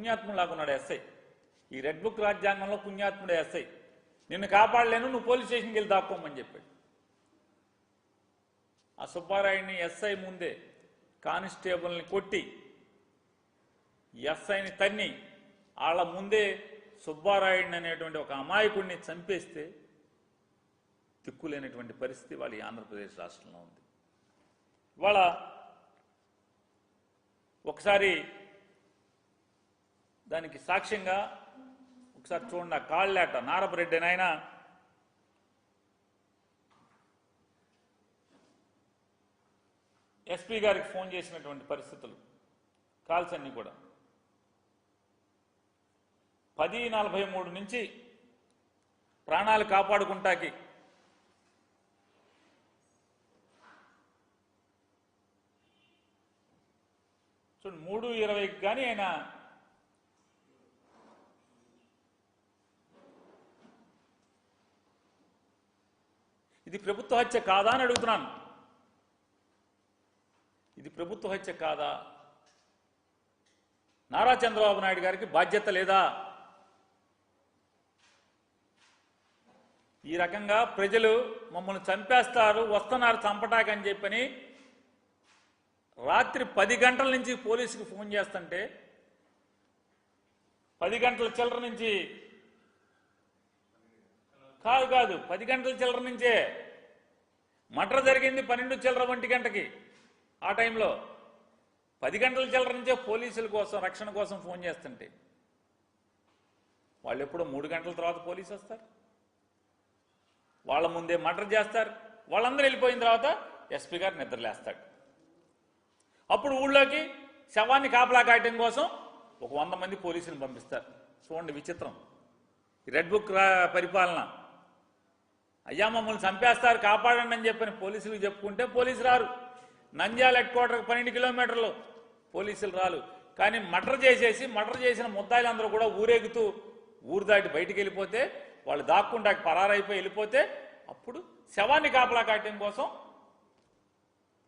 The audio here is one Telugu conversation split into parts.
పుణ్యాత్ముడు ఎస్ఐ. ఈ రెడ్ బుక్ రాజ్యాంగంలో పుణ్యాత్ముడు ఎస్ఐ. నిన్ను కాపాడలేను నువ్వు పోలీస్ స్టేషన్కి వెళ్ళి దాక్కోమని చెప్పాడు. ఆ సుబ్బారాయుడిని ఎస్ఐ ముందే కానిస్టేబుల్ని కొట్టి ఎస్ఐని తన్ని వాళ్ళ ముందే సుబ్బారాయుడిని అనేటువంటి ఒక అమాయకుడిని చంపేస్తే తిక్కులేనటువంటి పరిస్థితి వాళ్ళ ఆంధ్రప్రదేశ్ రాష్ట్రంలో ఉంది. ఇవాళ ఒకసారి దానికి సాక్ష్యంగా ఒకసారి చూడండి ఆ కాళ్ళేట నారపరెడ్డి నాయన. ఎస్పీ గారికి ఫోన్ చేసినటువంటి పరిస్థితులు కాల్స్ అన్నీ కూడా. పది నలభై మూడు నుంచి ప్రాణాలు కాపాడుకుంటాకి చూడండి మూడు ఇరవైకి కానీ ఆయన ఇది ప్రభుత్వ హత్య కాదా అని అడుగుతున్నాను. ఇది ప్రభుత్వ హత్య కాదా? నారా చంద్రబాబు నాయుడు గారికి బాధ్యత లేదా? ఈ రకంగా ప్రజలు మమ్మల్ని చంపేస్తారు వస్తున్నారు చంపటాకని చెప్పని రాత్రి పది గంటల నుంచి పోలీసుకి ఫోన్ చేస్తుంటే పది గంటల చిల్లర నుంచి కాదు కాదు. పది గంటల చిల్లర నుంచే. మటర్ జరిగింది పన్నెండు చిల్లర ఒంటి గంటకి. ఆ టైంలో పది గంటల చిల్లర నుంచే పోలీసుల కోసం రక్షణ కోసం ఫోన్ చేస్తుంటే. వాళ్ళు ఎప్పుడో మూడు గంటల తర్వాత పోలీసు వస్తారు. వాళ్ళ ముందే మటర్ చేస్తారు. వాళ్ళందరూ వెళ్ళిపోయిన తర్వాత ఎస్పీ గారు నిద్రలేస్తాడు. అప్పుడు ఊళ్ళోకి శవాన్ని కాపలా కాయటం కోసం ఒక వంద మంది పోలీసులు పంపిస్తారు. చూడండి విచిత్రం. ఈ రెడ్ బుక్ పరిపాలన. అయ్యా మమ్మల్ని చంపేస్తారు కాపాడండి అని చెప్పని పోలీసులకు చెప్పుకుంటే పోలీసు రారు. నంద్యాల హెడ్ క్వార్టర్కి పన్నెండు కిలోమీటర్లు. పోలీసులు రాలు కానీ మటర్ చేసేసి మటర్ చేసిన ముద్దాయిలందరూ కూడా ఊరేగుతూ ఊరు దాటి బయటికి వెళ్ళిపోతే వాళ్ళు దాక్కుండా పరారైపోయి వెళ్ళిపోతే అప్పుడు శవాన్ని కాపలా కాయటం కోసం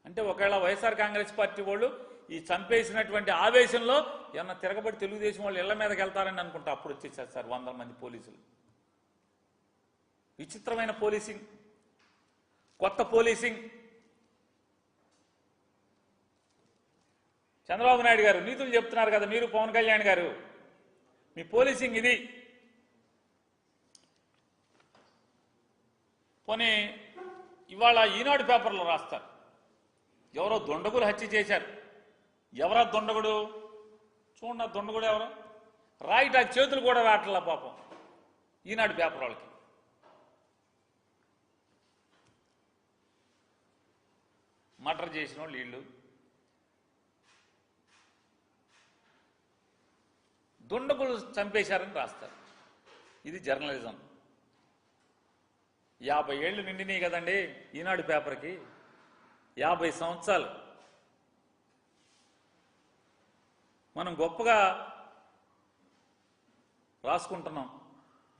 అంటే ఒకవేళ వైఎస్ఆర్ కాంగ్రెస్ పార్టీ వాళ్ళు ఈ చంపేసినటువంటి ఆవేశంలో ఏమన్నా తిరగబడి తెలుగుదేశం వాళ్ళు ఇళ్ళ మీదకి వెళ్తారని అనుకుంటా అప్పుడు వచ్చేసారు సార్ వందల మంది పోలీసులు. విచిత్రమైన పోలీసింగ్ కొత్త పోలీసింగ్. చంద్రబాబు నాయుడు గారు నీతులు చెప్తున్నారు కదా మీరు పవన్ కళ్యాణ్ గారు. మీ పోలీసింగ్ ఇది. పోనీ ఇవాళ ఈనాడు పేపర్లో రాస్తారు. ఎవరో దొండగులు హత్య చేశారు. ఎవరా దొండగుడు? చూడండి దొండగుడు ఎవరు? రాయిట చేతులు కూడా రావట్లా పాపం. ఈనాడు పేపర్ వాళ్ళకి. మటర్ చేసిన వాళ్ళు వీళ్ళు. దుండగులు చంపేశారని రాస్తారు. ఇది జర్నలిజం. యాభై ఏళ్ళు నిండినాయి కదండి ఈనాడు పేపర్కి. యాభై సంవత్సరాలు. మనం గొప్పగా రాసుకుంటున్నాం.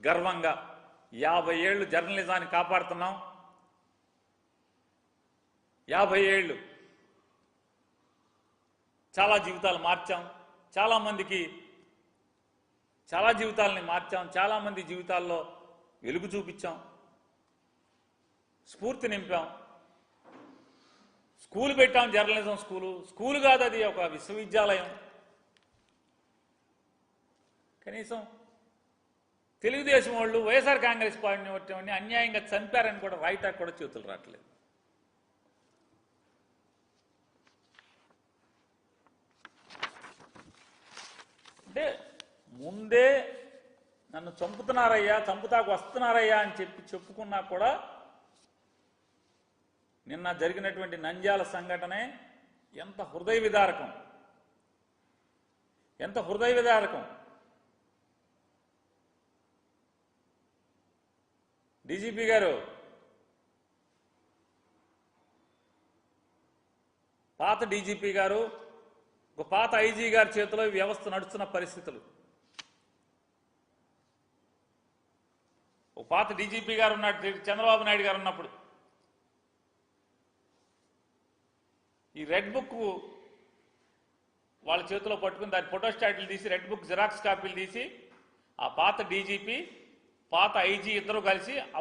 గర్వంగా. యాభై ఏళ్ళు జర్నలిజాన్ని కాపాడుతున్నాం. యాభై ఏళ్ళు. చాలా జీవితాలు మార్చాం. చాలామందికి చాలా జీవితాలని మార్చాం. చాలామంది జీవితాల్లో వెలుగు చూపించాం. స్ఫూర్తి నింపాం. స్కూల్ పెట్టాం జర్నలిజం స్కూలు. స్కూల్ కాదు అది ఒక విశ్వవిద్యాలయం. కనీసం తెలుగుదేశం వాళ్ళు వైఎస్ఆర్ కాంగ్రెస్ పార్టీని వచ్చేవాడిని అన్యాయంగా చంపారని కూడా రాయటానికి కూడా చేతులు రావట్లేదు. అంటే ముందే నన్ను చంపుతున్నారయ్యా చంపుతాకు వస్తున్నారయ్యా అని చెప్పి చెప్పుకున్నా కూడా నిన్న జరిగినటువంటి నంద్యాల సంఘటనే ఎంత హృదయ విదారకం. ఎంత హృదయ విదారకం. డీజీపీ గారు పాత డీజీపీ గారు ఒక పాత ఐజీ గారి చేతిలో వ్యవస్థ నడుస్తున్న పరిస్థితులు. ఒక పాత డీజీపీ గారు ఉన్నట్టు చంద్రబాబు నాయుడు గారు ఉన్నప్పుడు. ఈ రెడ్ బుక్ వాళ్ళ చేతిలో పట్టుకుని దాని ఫోటోస్టాట్లు తీసి రెడ్ బుక్ జిరాక్స్ కాపీలు తీసి ఆ పాత డీజీపీ పాత ఐజీ ఇద్దరు కలిసి ఆ